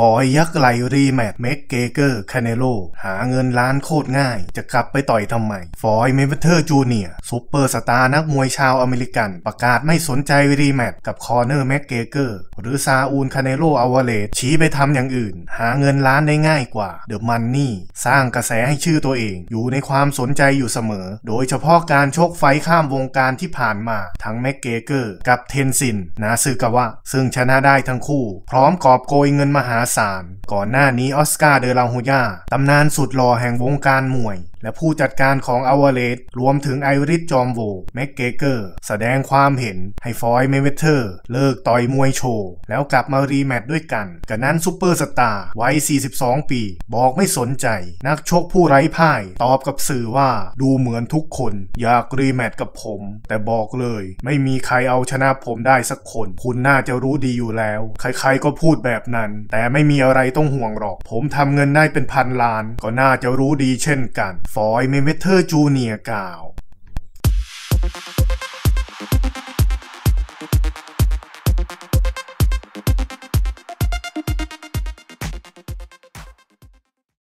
ฟอยยักษ์ไหลรีแมตเมกเกเกอร์คาเนโลหาเงินล้านโคตรง่าย จะกลับไปต่อยทำไม ฟอยเมเวเทอร์จูเนียซูเปอร์สตาร์นักมวยชาวอเมริกัน ประกาศไม่สนใจรีแมตกับคอเนอร์แมกเกเกอร์หรือซาอูลคาเนโลอวาเลตชี้ไปทำอย่างอื่น หาเงินล้านได้ง่ายกว่าเดอะมันนี่สร้างกระแสให้ชื่อตัวเอง อยู่ในความสนใจอยู่เสมอ โดยเฉพาะการชกไฟข้ามวงการที่ผ่านมาทั้งแมกเกเกอร์กับเทนซินนาซึกาวะซึ่งชนะได้ทั้งคู่ พร้อมกอบโกยเงินมหาซาน ก่อนหน้านี้ออสการ์เดลาฮูยาตำนานสุดหล่อแห่งวงการมวยและผู้จัดการของอวเลตรวมถึงไอริสจอมโวแม็กเกเกอร์ แสดงความเห็นให้ฟอยเมเวเทอร์ เลิกต่อยมวยโชว์ แล้วกลับมารีแมตช์ด้วยกันกับนั้นซูเปอร์สตาร์วัย 42 ปี บอกไม่สนใจ นักชกผู้ไร้พ่าย ตอบกับสื่อว่าดูเหมือนทุกคน อยากรีแมตช์กับผม แต่บอกเลย ไม่มีใครเอาชนะผมได้สักคน คุณน่าจะรู้ดีอยู่แล้ว ใครๆก็พูดแบบนั้น แต่ไม่มีอะไรต้องห่วงหรอก ผมทำเงินได้เป็นพันล้าน ก็น่าจะรู้ดีเช่นกันฟอยเมเมเทอร์จูเนียกล่าว